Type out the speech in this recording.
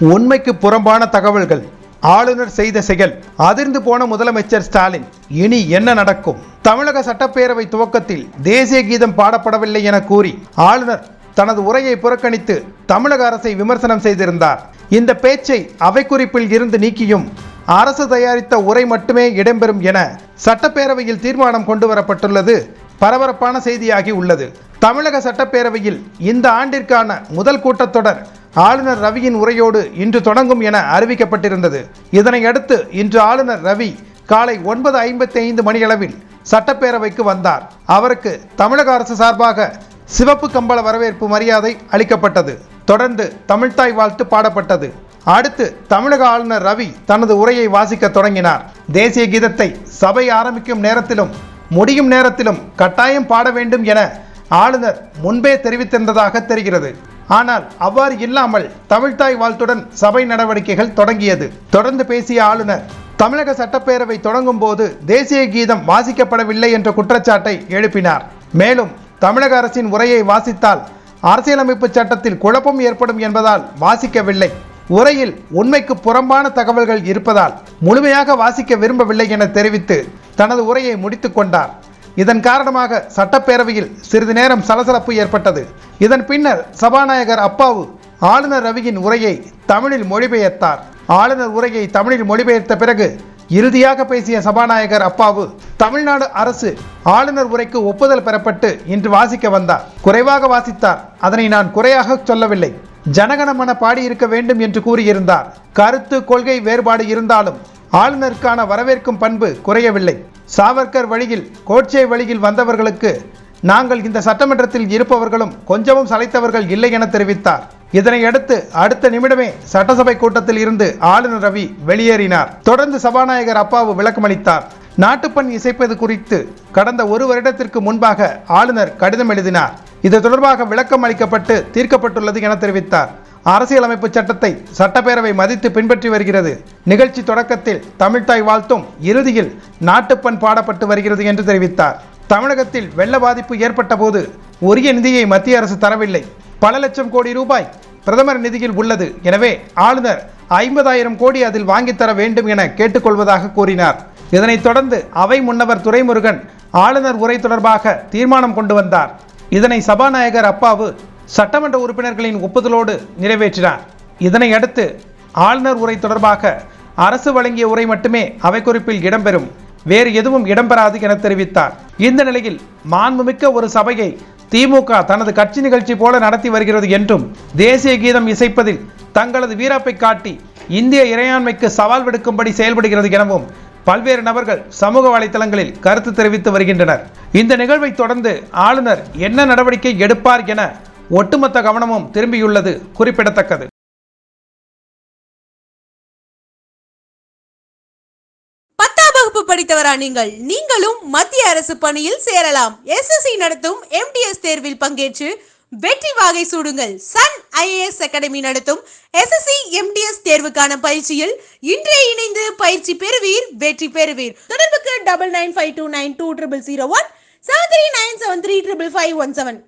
உண்மைக்கு புறம்பான தகவல்கள் ஆளுநர் செய்த செயல் அதிர்ந்து போன முதலமைச்சர் ஸ்டாலின். இனி என்ன நடக்கும்? தமிழக சட்டப்பேரவை துவக்கத்தில் தேசிய கீதம் பாடப்படவில்லை என கூறி ஆளுநர் தனது உரையை புறக்கணித்து தமிழக அரசை விமர்சனம் செய்திருந்தார். இந்த பேச்சை அவை குறிப்பில் இருந்து நீக்கியும் அரசு தயாரித்த உரை மட்டுமே இடம்பெறும் என சட்டப்பேரவையில் தீர்மானம் கொண்டு வரப்பட்டுள்ளது பரபரப்பான செய்தியாகி உள்ளது. தமிழக சட்டப்பேரவையில் இந்த ஆண்டிற்கான முதல் கூட்டத்தொடர் ஆளுநர் ரவியின் உரையோடு இன்று தொடங்கும் என அறிவிக்கப்பட்டிருந்தது. இதனையடுத்து இன்று ஆளுநர் ரவி காலை ஒன்பது ஐம்பத்தி ஐந்து மணியளவில் சட்டப்பேரவைக்கு வந்தார். அவருக்கு தமிழக அரசு சார்பாக சிவப்பு கம்பள வரவேற்பு மரியாதை அளிக்கப்பட்டது. தொடர்ந்து தமிழ்த்தாய் வாழ்த்து பாடப்பட்டது. அடுத்து தமிழக ஆளுநர் ரவி தனது உரையை வாசிக்க தொடங்கினார். தேசிய கீதத்தை சபை ஆரம்பிக்கும் நேரத்திலும் முடியும் நேரத்திலும் கட்டாயம் பாட வேண்டும் என ஆளுநர் முன்பே தெரிவித்திருந்ததாக தெரிகிறது. ஆனால் அவ்வாறு இல்லாமல் தமிழ்தாய் வாழ்த்துடன் சபை நடவடிக்கைகள் தொடங்கியது. தொடர்ந்து பேசிய ஆளுநர் தமிழக சட்டப்பேரவை தொடங்கும் போது தேசிய கீதம் வாசிக்கப்படவில்லை என்ற குற்றச்சாட்டை எழுப்பினார். மேலும் தமிழக அரசின் உரையை வாசித்தால் அரசியலமைப்பு சட்டத்தில் குழப்பம் ஏற்படும் என்பதால் வாசிக்கவில்லை. உரையில் உண்மைக்கு புறம்பான தகவல்கள் இருப்பதால் முழுமையாக வாசிக்க விரும்பவில்லை என தெரிவித்து தனது உரையை முடித்துக் கொண்டார். இதன் காரணமாக சட்டப்பேரவையில் சிறிது நேரம் சலசலப்பு ஏற்பட்டது. இதன் பின்னர் சபாநாயகர் அப்பாவு ஆளுநர் ரவியின் உரையை தமிழில் மொழிபெயர்த்தார். ஆளுநர் உரையை தமிழில் மொழிபெயர்த்த பிறகு இறுதியாக பேசிய சபாநாயகர் அப்பாவு தமிழ்நாடு அரசு ஆளுநர் உரைக்கு ஒப்புதல் பெறப்பட்டு இன்று வாசிக்க வந்தார். குறைவாக வாசித்தார். அதனை நான் குறையாக சொல்லவில்லை. ஜனகணமன பாடியிருக்க வேண்டும் என்று கூறியிருந்தார். கருத்து கொள்கை வேறுபாடு இருந்தாலும் ஆளுநருக்கான வரவேற்கும் பண்பு குறையவில்லை. சாவர்கர் வழியில் கோட்சே வழியில் வந்தவர்களுக்கு நாங்கள் இந்த சட்டமன்றத்தில் இருப்பவர்களும் கொஞ்சமும் சளைத்தவர்கள் இல்லை என தெரிவித்தார். இதனையடுத்து அடுத்த நிமிடமே சட்டசபை கூட்டத்தில் இருந்து ஆளுநர் ரவி வெளியேறினார். தொடர்ந்து சபாநாயகர் அப்பாவு விளக்கமளித்தார். நாட்டுப்பண் இசைப்பது குறித்து கடந்த ஒரு வருடத்திற்கு முன்பாக ஆளுநர் கடிதம் எழுதினார். இது தொடர்பாக விளக்கம் அளிக்கப்பட்டு தீர்க்கப்பட்டுள்ளது என தெரிவித்தார். அரசியலமைப்பு சட்டத்தை சட்டப்பேரவை மதித்து பின்பற்றி வருகிறது. நிகழ்ச்சி தொடக்கத்தில் தமிழ்தாய் வாழ்த்தும் இறுதியில் நாட்டுப்பண் பாடப்பட்டு வருகிறது என்று தெரிவித்தார். தமிழகத்தில் வெள்ள பாதிப்பு ஏற்பட்ட போது உரிய நிதியை மத்திய அரசு தரவில்லை. பல லட்சம் கோடி ரூபாய் பிரதமர் நிதியில் உள்ளது. எனவே ஆளுநர் ஐம்பதாயிரம் கோடி அதில் வாங்கித்தர வேண்டும் என கேட்டுக்கொள்வதாக கூறினார். இதனைத் தொடர்ந்து அவை முன்னவர் துரைமுருகன் ஆளுநர் உரை தொடர்பாக தீர்மானம் கொண்டு வந்தார். இதனை சபாநாயகர் அப்பாவு சட்டமன்ற உறுப்பினர்களின் ஒப்புதலோடு நிறைவேற்றினார். இதனையடுத்து ஆளுநர் உரை தொடர்பாக அரசு வழங்கிய உரை மட்டுமே அவை குறிப்பில் இடம்பெறும். வேறு எதுவும் இடம்பெறாது என தெரிவித்தார். இந்த நிலையில் மாண்புமிக்க ஒரு சபையை திமுக தனது கட்சி நிகழ்ச்சி போல நடத்தி வருகிறது என்றும் தேசிய கீதம் இசைப்பதில் தங்களது வீராப்பை காட்டி இந்திய இறையாண்மைக்கு சவால் விடுக்கும்படி செயல்படுகிறது எனவும் பல்வேறு நபர்கள் சமூக வலைதளங்களில் கருத்து தெரிவித்து வருகின்றனர். இந்த நிகழ்வை தொடர்ந்து ஆளுநர் என்ன நடவடிக்கை எடுப்பார் என ஒட்டுமொத்த கவனமும் திரும்பியுள்ளது குறிப்பிடத்தக்கது. பத்தாம் வகுப்பு படித்தவரா நீங்கள்? நீங்களும் மத்திய அரசு பணியில் சேரலாம். எஸ்எஸ்சி நடத்தும் எம்டிஎஸ் தேர்வில் பங்கேற்று வெற்றி வாகை சூடுங்கள். சன் ஐஏஎஸ் அகாடமி நடத்தும் எஸ்எஸ்சி எம்டிஎஸ் தேர்வுக்கான பயிற்சியில் இன்றே இணைந்து பயிற்சி பெறுவீர் வெற்றி பெறுவீர். தொடர்புக்கு double nine five two nine two triple zero one seven three nine seven three triple five one seven